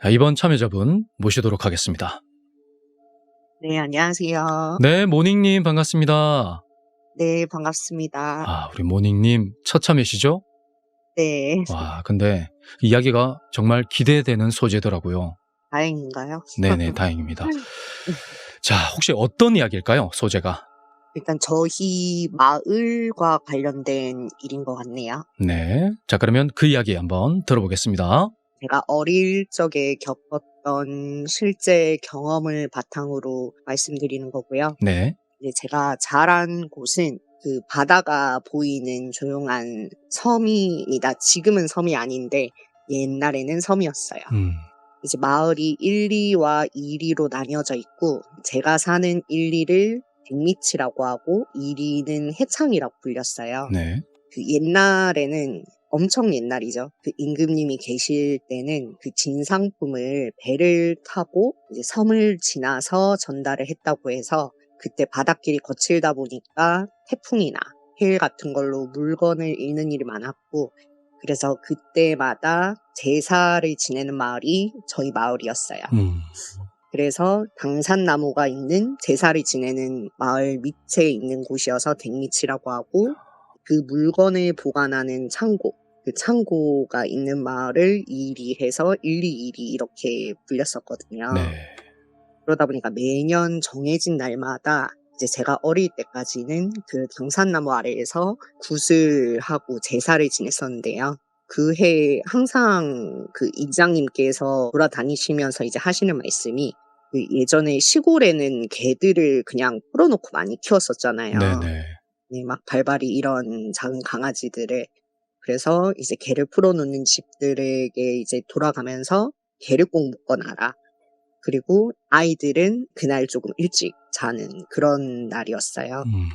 자, 이번 참여자분 모시도록 하겠습니다. 네, 안녕하세요. 네, 모닝님 반갑습니다. 네, 반갑습니다. 아, 우리 모닝님 첫 참여시죠? 네, 와, 근데 이야기가 정말 기대되는 소재더라고요. 다행인가요? 네네, 다행입니다. 자, 혹시 어떤 이야기일까요, 소재가? 일단 저희 마을과 관련된 일인 것 같네요. 네. 자, 그러면 그 이야기 한번 들어보겠습니다. 제가 어릴 적에 겪었던 실제 경험을 바탕으로 말씀드리는 거고요. 네. 이제 제가 자란 곳은 그 바다가 보이는 조용한 섬입니다. 지금은 섬이 아닌데 옛날에는 섬이었어요. 음, 이제 마을이 1, 2와 2, 2로 나뉘어져 있고 제가 사는 1, 2를 백미치라고 하고 2, 2는 해창이라고 불렸어요. 네. 그 옛날에는 엄청 옛날이죠. 그 임금님이 계실 때는 그 진상품을 배를 타고 이제 섬을 지나서 전달을 했다고 해서 그때 바닷길이 거칠다 보니까 태풍이나 해일 같은 걸로 물건을 잃는 일이 많았고 그래서 그때마다 제사를 지내는 마을이 저희 마을이었어요. 음, 그래서 당산나무가 있는 제사를 지내는 마을 밑에 있는 곳이어서 댕미치라고 하고 그 물건을 보관하는 창고, 그 창고가 있는 마을을 이리해서 1, 2, 1이 이렇게 불렸었거든요. 네. 그러다 보니까 매년 정해진 날마다 이제 제가 어릴 때까지는 그 당산나무 아래에서 굿을 하고 제사를 지냈었는데요. 그 해 항상 그 이장님께서 돌아다니시면서 이제 하시는 말씀이 그 예전에 시골에는 개들을 그냥 풀어놓고 많이 키웠었잖아요. 네네. 네, 막 발발이 이런 작은 강아지들을 그래서 이제 개를 풀어놓는 집들에게 이제 돌아가면서 개를 꼭 묶어놔라. 그리고 아이들은 그날 조금 일찍 자는 그런 날이었어요. 음,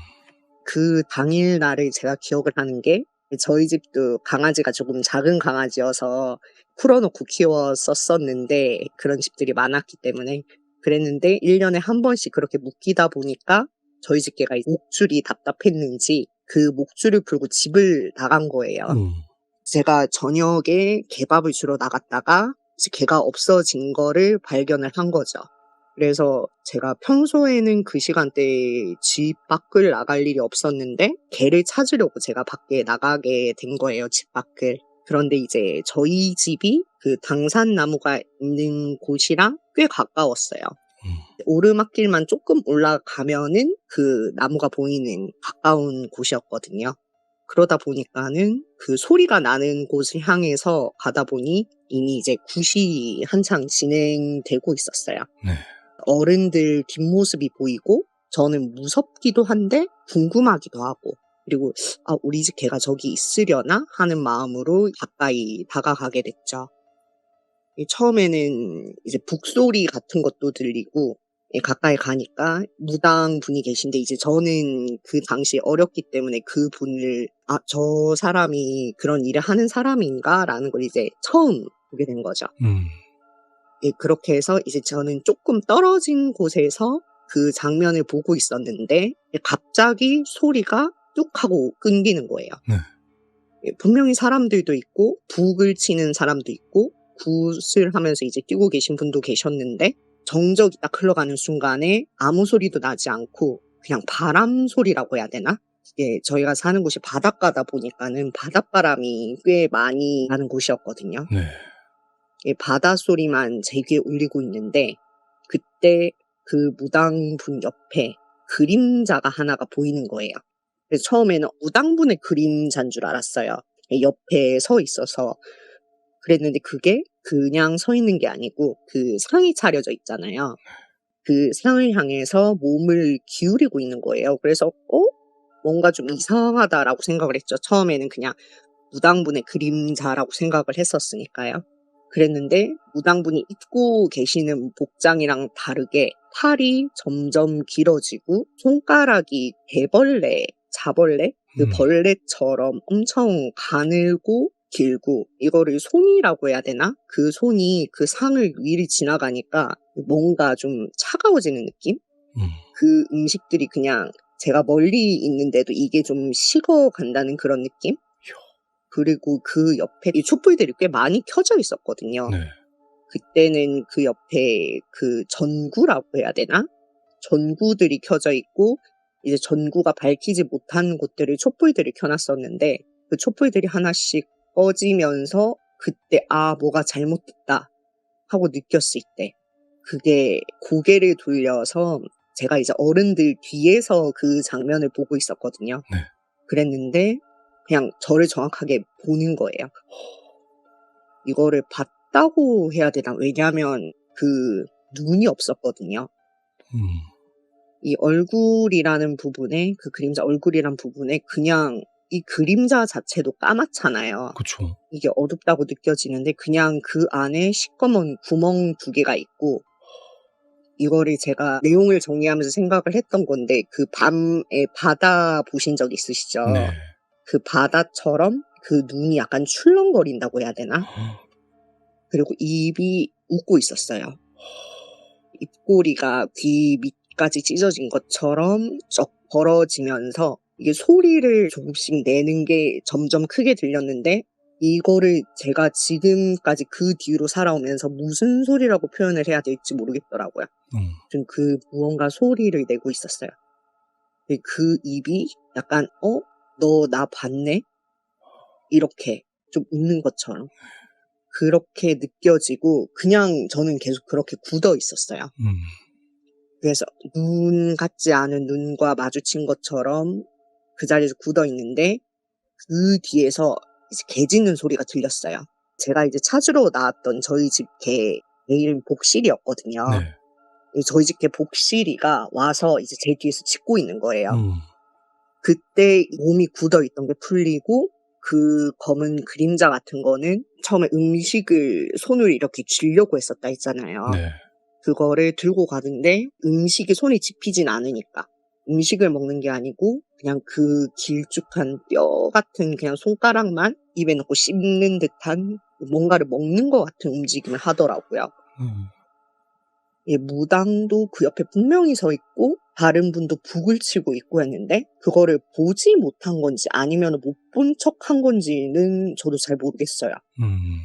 그 당일 날을 제가 기억을 하는 게 저희 집도 강아지가 조금 작은 강아지여서 풀어놓고 키웠었었는데 그런 집들이 많았기 때문에 그랬는데 1년에 한 번씩 그렇게 묶이다 보니까 저희 집 개가 목줄이 답답했는지 그 목줄을 풀고 집을 나간 거예요. 음, 제가 저녁에 개밥을 주러 나갔다가 이제 개가 없어진 거를 발견을 한 거죠. 그래서 제가 평소에는 그 시간대에 집 밖을 나갈 일이 없었는데 개를 찾으려고 제가 밖에 나가게 된 거예요, 집 밖을. 그런데 이제 저희 집이 그 당산나무가 있는 곳이랑 꽤 가까웠어요. 음. 오르막길만 조금 올라가면은 그 나무가 보이는 가까운 곳이었거든요. 그러다 보니까는 그 소리가 나는 곳을 향해서 가다 보니 이미 이제 굿이 한창 진행되고 있었어요. 네. 어른들 뒷모습이 보이고 저는 무섭기도 한데 궁금하기도 하고 그리고 아 우리 집 개가 저기 있으려나 하는 마음으로 가까이 다가가게 됐죠. 이 처음에는 이제 북소리 같은 것도 들리고 예, 가까이 가니까 무당 분이 계신데 이제 저는 그 당시 어렸기 때문에 그 분을 아 저 사람이 그런 일을 하는 사람인가라는 걸 이제 처음 보게 된 거죠. 음, 예, 그렇게 해서 이제 저는 조금 떨어진 곳에서 그 장면을 보고 있었는데 예, 갑자기 소리가 뚝 하고 끊기는 거예요. 네. 예, 분명히 사람들도 있고 북을 치는 사람도 있고 굿을 하면서 이제 뛰고 계신 분도 계셨는데 정적이 딱 흘러가는 순간에 아무 소리도 나지 않고 그냥 바람 소리라고 해야 되나? 예, 저희가 사는 곳이 바닷가다 보니까는 바닷바람이 꽤 많이 나는 곳이었거든요. 네. 예, 바다 소리만 제 귀에 울리고 있는데 그때 그 무당분 옆에 그림자가 하나가 보이는 거예요. 그래서 처음에는 무당분의 그림자인 줄 알았어요. 예, 옆에 서 있어서 그랬는데 그게 그냥 서 있는 게 아니고 그 상이 차려져 있잖아요. 그 상을 향해서 몸을 기울이고 있는 거예요. 그래서 어? 뭔가 좀 이상하다라고 생각을 했죠. 처음에는 그냥 무당분의 그림자라고 생각을 했었으니까요. 그랬는데 무당분이 입고 계시는 복장이랑 다르게 팔이 점점 길어지고 손가락이 대벌레, 자벌레, 그 음. 벌레처럼 엄청 가늘고 길고 이거를 손이라고 해야 되나? 그 손이 그 상을 위를 지나가니까 뭔가 좀 차가워지는 느낌? 음, 그 음식들이 그냥 제가 멀리 있는데도 이게 좀 식어간다는 그런 느낌? 그리고 그 옆에 이 촛불들이 꽤 많이 켜져 있었거든요. 네. 그때는 그 옆에 그 전구라고 해야 되나? 전구들이 켜져 있고 이제 전구가 밝히지 못한 곳들을 촛불들을 켜놨었는데 그 촛불들이 하나씩 꺼지면서 그때 아 뭐가 잘못됐다 하고 느꼈을 때 그게 고개를 돌려서 제가 이제 어른들 뒤에서 그 장면을 보고 있었거든요. 네. 그랬는데 그냥 저를 정확하게 보는 거예요. 이거를 봤다고 해야 되나? 왜냐하면 그 눈이 없었거든요. 음. 이 얼굴이라는 부분에 그 그림자 얼굴이란 부분에 그냥 이 그림자 자체도 까맣잖아요. 그쵸. 이게 어둡다고 느껴지는데 그냥 그 안에 시꺼먼 구멍 두 개가 있고 이거를 제가 내용을 정리하면서 생각을 했던 건데 그 밤에 바다 보신 적 있으시죠? 네. 그 바다처럼 그 눈이 약간 출렁거린다고 해야 되나? 그리고 입이 웃고 있었어요. 입꼬리가 귀 밑까지 찢어진 것처럼 쩍 벌어지면서 이게 소리를 조금씩 내는 게 점점 크게 들렸는데 이거를 제가 지금까지 그 뒤로 살아오면서 무슨 소리라고 표현을 해야 될지 모르겠더라고요. 음. 좀그 무언가 소리를 내고 있었어요. 그 입이 약간 어? 너 나 봤네? 이렇게 좀 웃는 것처럼 그렇게 느껴지고 그냥 저는 계속 그렇게 굳어 있었어요. 음. 그래서 눈 같지 않은 눈과 마주친 것처럼 그 자리에서 굳어 있는데 그 뒤에서 이제 개 짖는 소리가 들렸어요. 제가 이제 찾으러 나왔던 저희 집 개, 개 이름 복실이었거든요. 네. 저희 집 개 복실이가 와서 이제 제 뒤에서 짖고 있는 거예요. 음. 그때 몸이 굳어 있던 게 풀리고 그 검은 그림자 같은 거는 처음에 음식을 손으로 이렇게 쥐려고 했었다 했잖아요. 네. 그거를 들고 가는데 음식이 손에 집히진 않으니까 음식을 먹는 게 아니고 그냥 그 길쭉한 뼈 같은 그냥 손가락만 입에 넣고 씹는 듯한 뭔가를 먹는 것 같은 움직임을 하더라고요. 음. 예, 무당도 그 옆에 분명히 서 있고 다른 분도 북을 치고 있고 했는데 그거를 보지 못한 건지 아니면 못 본 척 한 건지는 저도 잘 모르겠어요. 음.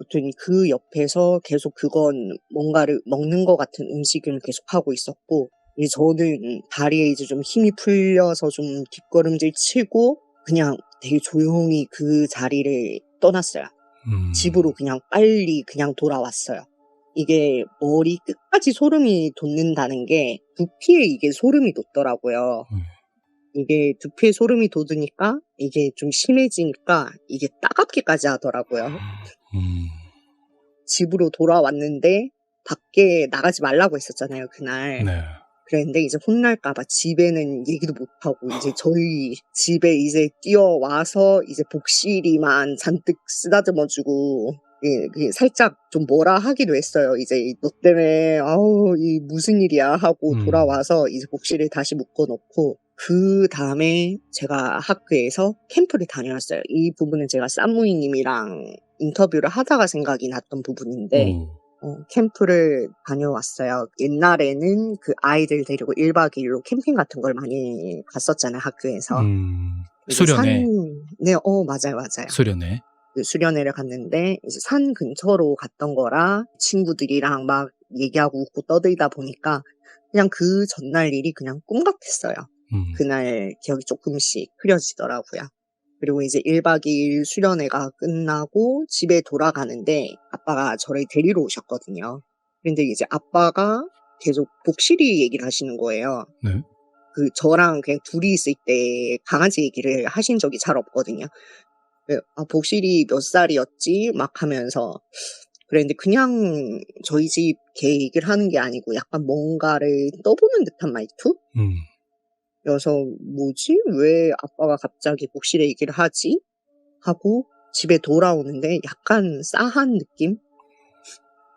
아무튼 그 옆에서 계속 그건 뭔가를 먹는 것 같은 음식을 계속 하고 있었고 이제 저는 다리에 이제 좀 힘이 풀려서 좀 뒷걸음질 치고 그냥 되게 조용히 그 자리를 떠났어요. 음. 집으로 그냥 빨리 그냥 돌아왔어요. 이게 머리 끝까지 소름이 돋는다는 게 두피에 이게 소름이 돋더라고요. 음. 이게 두피에 소름이 돋으니까 이게 좀 심해지니까 이게 따갑기까지 하더라고요. 음. 집으로 돌아왔는데 밖에 나가지 말라고 했었잖아요, 그날. 네. 그랬는데 이제 혼날까봐 집에는 얘기도 못하고 이제 저희 집에 이제 뛰어와서 이제 복실이만 잔뜩 쓰다듬어주고 예, 살짝 좀 뭐라 하기도 했어요. 이제 너 때문에 아우 이 무슨 일이야 하고 음. 돌아와서 이제 복실을 다시 묶어놓고 그 다음에 제가 학교에서 캠프를 다녀왔어요. 이 부분은 제가 쌈무이님이랑 인터뷰를 하다가 생각이 났던 부분인데 오. 어, 캠프를 다녀왔어요. 옛날에는 그 아이들 데리고 1박 2일로 캠핑 같은 걸 많이 갔었잖아요, 학교에서. 음. 수련회. 산- 네, 어, 맞아요, 맞아요. 수련회. 그 수련회를 갔는데, 이제 산 근처로 갔던 거라 친구들이랑 막 얘기하고 웃고 떠들다 보니까 그냥 그 전날 일이 그냥 꿈 같았어요. 음. 그날 기억이 조금씩 흐려지더라고요. 그리고 이제 1박 2일 수련회가 끝나고 집에 돌아가는데 아빠가 저를 데리러 오셨거든요. 근데 이제 아빠가 계속 복실이 얘기를 하시는 거예요. 네. 그 저랑 그냥 둘이 있을 때 강아지 얘기를 하신 적이 잘 없거든요. 그, 아, 복실이 몇 살이었지? 막 하면서 그랬는데 그냥 저희 집 개 얘기를 하는 게 아니고 약간 뭔가를 떠보는 듯한 말투? 음. 그래서 뭐지? 왜 아빠가 갑자기 복실에 얘기를 하지? 하고 집에 돌아오는데 약간 싸한 느낌?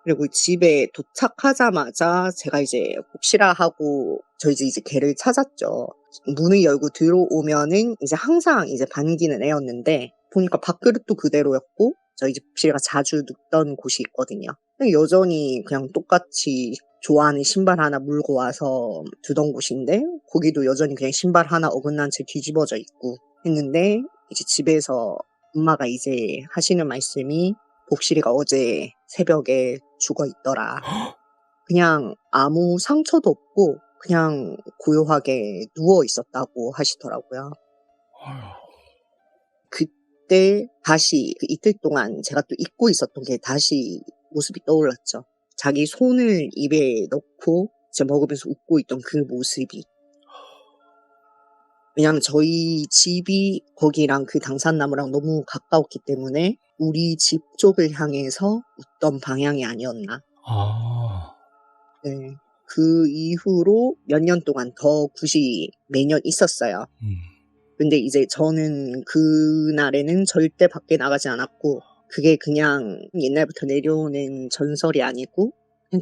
그리고 집에 도착하자마자 제가 이제 복실아 하고 저희 집 이제 개를 찾았죠. 문을 열고 들어오면은 이제 항상 이제 반기는 애였는데 보니까 밥그릇도 그대로였고 저희 집 복실이가 자주 눕던 곳이 있거든요. 여전히 그냥 똑같이 좋아하는 신발 하나 물고 와서 두던 곳인데 거기도 여전히 그냥 신발 하나 어긋난 채 뒤집어져 있고 했는데 이제 집에서 엄마가 이제 하시는 말씀이 복실이가 어제 새벽에 죽어 있더라. 그냥 아무 상처도 없고 그냥 고요하게 누워 있었다고 하시더라고요. 그때 다시 그 이틀 동안 제가 또 잊고 있었던 게 다시 모습이 떠올랐죠. 자기 손을 입에 넣고 이제 먹으면서 웃고 있던 그 모습이. 왜냐하면 저희 집이 거기랑 그 당산나무랑 너무 가까웠기 때문에 우리 집 쪽을 향해서 웃던 방향이 아니었나. 아, 네. 그 이후로 몇 년 동안 더 굿이 매년 있었어요. 음, 근데 이제 저는 그날에는 절대 밖에 나가지 않았고, 그게 그냥 옛날부터 내려오는 전설이 아니고,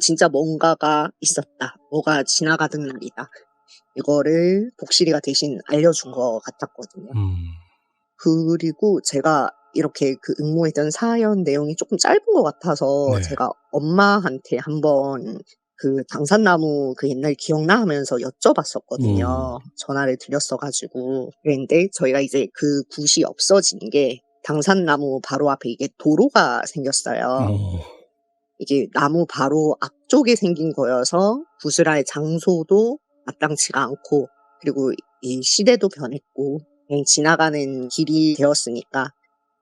진짜 뭔가가 있었다. 뭐가 지나가던 날이다. 이거를 복실이가 대신 알려준 것 같았거든요. 음, 그리고 제가 이렇게 그 응모했던 사연 내용이 조금 짧은 것 같아서 네. 제가 엄마한테 한번 그 당산나무 그 옛날 기억나 하면서 여쭤봤었거든요. 전화를 드렸어가지고. 그런데 저희가 이제 그 굿이 없어진 게 당산나무 바로 앞에 이게 도로가 생겼어요. 어, 이게 나무 바로 앞쪽에 생긴 거여서 구슬할 장소도 마땅치가 않고 그리고 이 시대도 변했고 그냥 지나가는 길이 되었으니까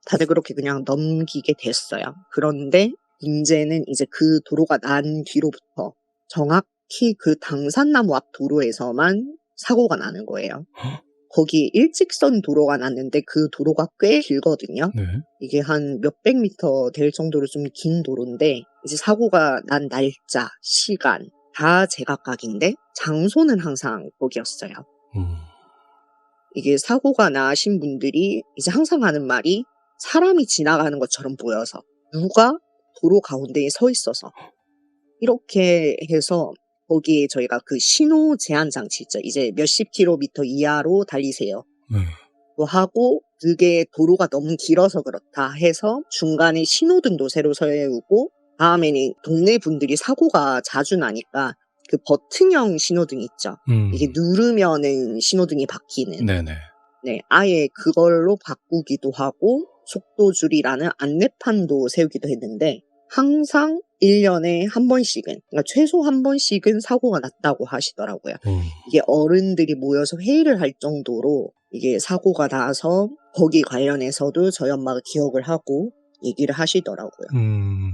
다들 그렇게 그냥 넘기게 됐어요. 그런데 문제는 이제 그 도로가 난 뒤로부터 정확히 그 당산나무 앞 도로에서만 사고가 나는 거예요. 거기 일직선 도로가 났는데 그 도로가 꽤 길거든요. 네. 이게 한 몇백 미터 될 정도로 좀 긴 도로인데 이제 사고가 난 날짜, 시간 다 제각각인데 장소는 항상 거기였어요. 음, 이게 사고가 나신 분들이 이제 항상 하는 말이 사람이 지나가는 것처럼 보여서 누가 도로 가운데에 서 있어서 이렇게 해서 거기에 저희가 그 신호 제한 장치 있죠. 이제 몇십 킬로미터 이하로 달리세요. 네. 또 하고 그게 도로가 너무 길어서 그렇다 해서 중간에 신호등도 새로 세우고 다음에는 동네 분들이 사고가 자주 나니까 그 버튼형 신호등 있죠. 음, 이게 누르면은 신호등이 바뀌는 네네. 네, 아예 그걸로 바꾸기도 하고 속도 줄이라는 안내판도 세우기도 했는데 항상 1년에 한 번씩은 그러니까 최소 한 번씩은 사고가 났다고 하시더라고요. 음, 이게 어른들이 모여서 회의를 할 정도로 이게 사고가 나서 거기 관련해서도 저희 엄마가 기억을 하고 얘기를 하시더라고요. 음,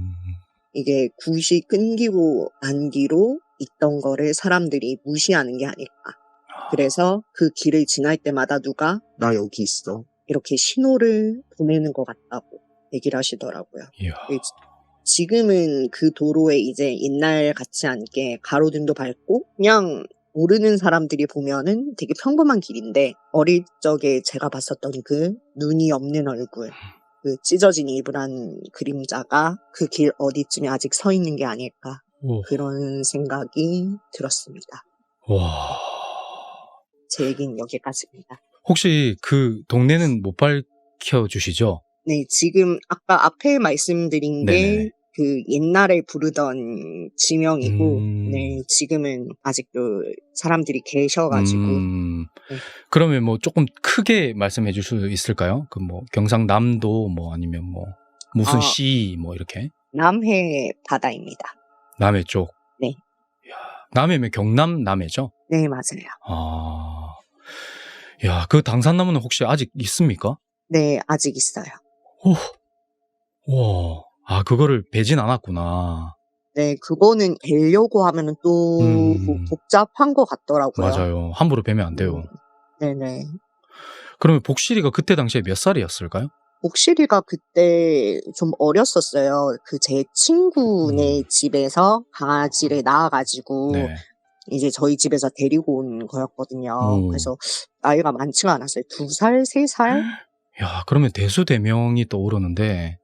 이게 굿이 끊기고 난 뒤로 있던 거를 사람들이 무시하는 게 아닐까. 그래서 그 길을 지날 때마다 누가 나 여기 있어. 이렇게 신호를 보내는 것 같다고 얘기를 하시더라고요. 이야. 네, 지금은 그 도로에 이제 옛날 같지 않게 가로등도 밟고 그냥 모르는 사람들이 보면은 되게 평범한 길인데 어릴 적에 제가 봤었던 그 눈이 없는 얼굴 그 찢어진 일부란 그림자가 그 길 어디쯤에 아직 서 있는 게 아닐까 오, 그런 생각이 들었습니다. 와. 제 얘기는 여기까지입니다. 혹시 그 동네는 못 밝혀 주시죠? 네, 지금 아까 앞에 말씀드린 네네네. 게 그 옛날에 부르던 지명이고, 음. 네, 지금은 아직도 사람들이 계셔가지고, 음, 네. 그러면 뭐 조금 크게 말씀해 줄수 있을까요? 그 뭐 경상남도 뭐 아니면 뭐 무슨 아. 시뭐 이렇게 남해 바다입니다. 남해 쪽. 네. 이야, 남해면 경남 남해죠? 네, 맞아요. 아. 야, 그 당산나무는 혹시 아직 있습니까? 네, 아직 있어요. 와. 아, 그거를 베진 않았구나. 네, 그거는 뵈려고 하면은 또 음. 복잡한 것 같더라고요. 맞아요. 함부로 베면 안 돼요. 음, 네네. 그러면 복실이가 그때 당시에 몇 살이었을까요? 복실이가 그때 좀 어렸었어요. 그 제 친구네 음. 집에서 강아지를 낳아가지고, 네. 이제 저희 집에서 데리고 온 거였거든요. 오. 그래서 나이가 많지가 않았어요. 두 살, 세 살? 야, 그러면 대수대명이 떠오르는데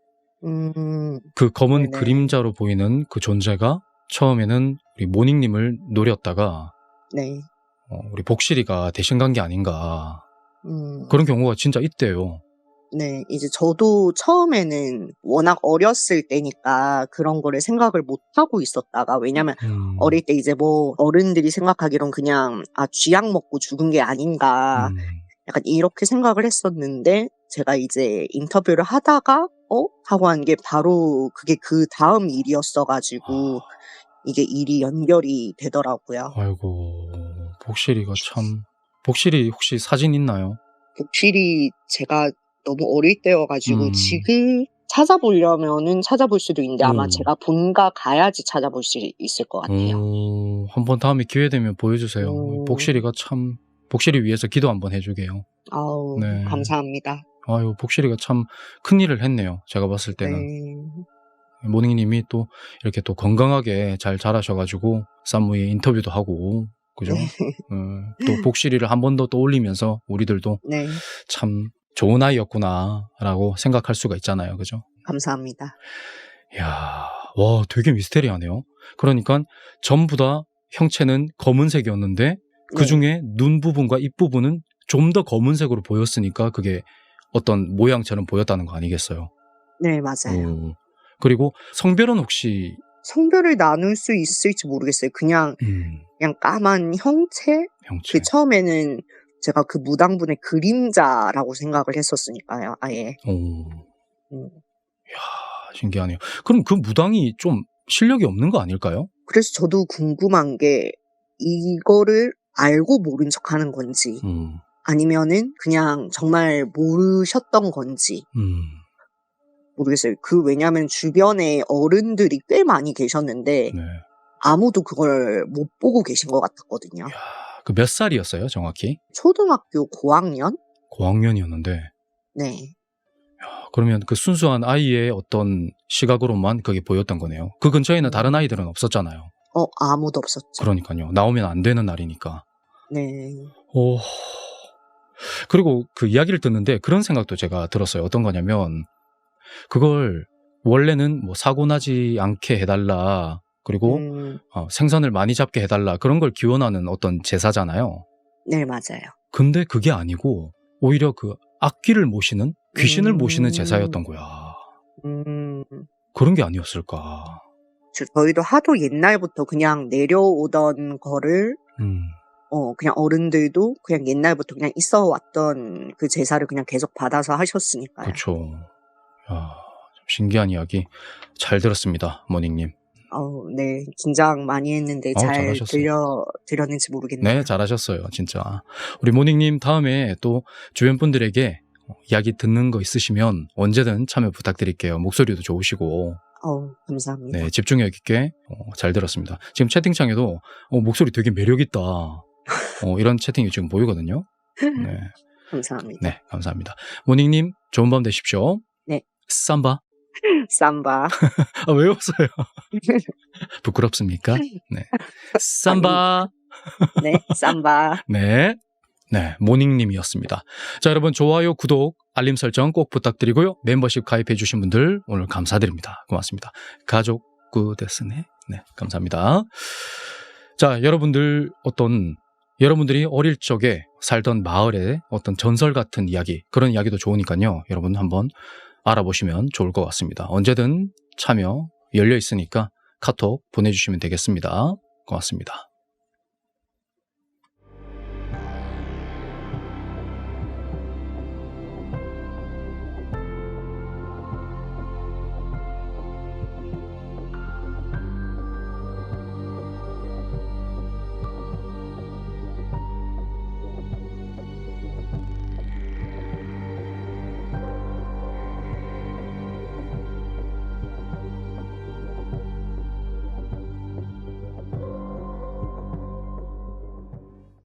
음, 그 검은 네네. 그림자로 보이는 그 존재가 처음에는 우리 모닝님을 노렸다가 네. 어, 우리 복실이가 대신 간 게 아닌가 음, 그런 경우가 진짜 있대요. 네. 이제 저도 처음에는 워낙 어렸을 때니까 그런 거를 생각을 못 하고 있었다가, 왜냐면 음, 어릴 때 이제 뭐 어른들이 생각하기론 그냥, 아, 쥐약 먹고 죽은 게 아닌가. 음, 약간 이렇게 생각을 했었는데, 제가 이제 인터뷰를 하다가 어? 하고 한 게 바로 그게 그 다음 일이었어가지고 아. 이게 일이 연결이 되더라고요. 아이고, 복실이가 참. 복실이 혹시 사진 있나요? 복실이 제가 너무 어릴 때여가지고 음. 지금 찾아보려면은 찾아볼 수도 있는데 아마 음. 제가 본가 가야지 찾아볼 수 있을 것 같아요. 오, 한번 다음에 기회 되면 보여주세요. 오. 복실이가 참, 복실이 위해서 기도 한번 해주게요. 아우 네. 감사합니다. 아유, 복실이가 참 큰일을 했네요. 제가 봤을 때는. 네. 모닝님이 또 이렇게 또 건강하게 잘 자라셔가지고 쌈무에 인터뷰도 하고 그죠? 음, 또 복실이를 한 번 더 떠올리면서 우리들도 네, 참 좋은 아이였구나라고 생각할 수가 있잖아요, 그죠? 감사합니다. 이야, 와, 되게 미스테리하네요. 그러니까 전부 다 형체는 검은색이었는데 그 네. 중에 눈 부분과 입 부분은 좀 더 검은색으로 보였으니까 그게 어떤 모양처럼 보였다는 거 아니겠어요? 네, 맞아요. 오. 그리고 성별은 혹시 성별을 나눌 수 있을지 모르겠어요. 그냥 음, 그냥 까만 형체? 형체. 그 처음에는 제가 그 무당분의 그림자라고 생각을 했었으니까요. 아예. 오. 음. 이야, 신기하네요. 그럼 그 무당이 좀 실력이 없는 거 아닐까요? 그래서 저도 궁금한 게 이거를 알고 모른 척 하는 건지 음, 아니면은 그냥 정말 모르셨던 건지 음, 모르겠어요. 그 왜냐하면 주변에 어른들이 꽤 많이 계셨는데 네. 아무도 그걸 못 보고 계신 것 같았거든요. 그 몇 살이었어요, 정확히? 초등학교 고학년? 고학년이었는데. 네. 야, 그러면 그 순수한 아이의 어떤 시각으로만 그게 보였던 거네요. 그 근처에는 다른 아이들은 없었잖아요. 어 아무도 없었죠. 그러니까요. 나오면 안 되는 날이니까. 네. 오. 그리고 그 이야기를 듣는데 그런 생각도 제가 들었어요. 어떤 거냐면 그걸 원래는 뭐 사고 나지 않게 해달라. 그리고 음, 어, 생선을 많이 잡게 해달라. 그런 걸 기원하는 어떤 제사잖아요. 네 맞아요. 근데 그게 아니고 오히려 그 악귀를 모시는 귀신을 음. 모시는 제사였던 거야. 음, 그런 게 아니었을까. 저- 저희도 하도 옛날부터 그냥 내려오던 거를 음. 어 그냥 어른들도 그냥 옛날부터 그냥 있어 왔던 그 제사를 그냥 계속 받아서 하셨으니까요. 그렇죠. 야, 좀 신기한 이야기 잘 들었습니다, 모닝님. 어, 네 긴장 많이 했는데 잘 잘하셨어요. 들려 드렸는지 모르겠네요. 네, 잘하셨어요, 진짜. 우리 모닝님 다음에 또 주변 분들에게 이야기 듣는 거 있으시면 언제든 참여 부탁드릴게요. 목소리도 좋으시고, 어 감사합니다. 네, 집중력 있게 어, 잘 들었습니다. 지금 채팅창에도 어, 목소리 되게 매력 있다. 어, 이런 채팅이 지금 보이거든요. 네, 감사합니다. 네, 감사합니다. 모닝님 좋은 밤 되십시오. 네. 삼바. 삼바. 아, 왜 웃어요? 부끄럽습니까? 네. 삼바. 네, 삼바. 네. 네, 모닝님이었습니다. 자, 여러분 좋아요, 구독, 알림 설정 꼭 부탁드리고요. 멤버십 가입해 주신 분들 오늘 감사드립니다. 고맙습니다. 가족 구 데스네. 네, 감사합니다. 자, 여러분들 어떤 여러분들이 어릴 적에 살던 마을의 어떤 전설 같은 이야기, 그런 이야기도 좋으니까요. 여러분 한번 알아보시면 좋을 것 같습니다. 언제든 참여 열려 있으니까 카톡 보내주시면 되겠습니다. 고맙습니다.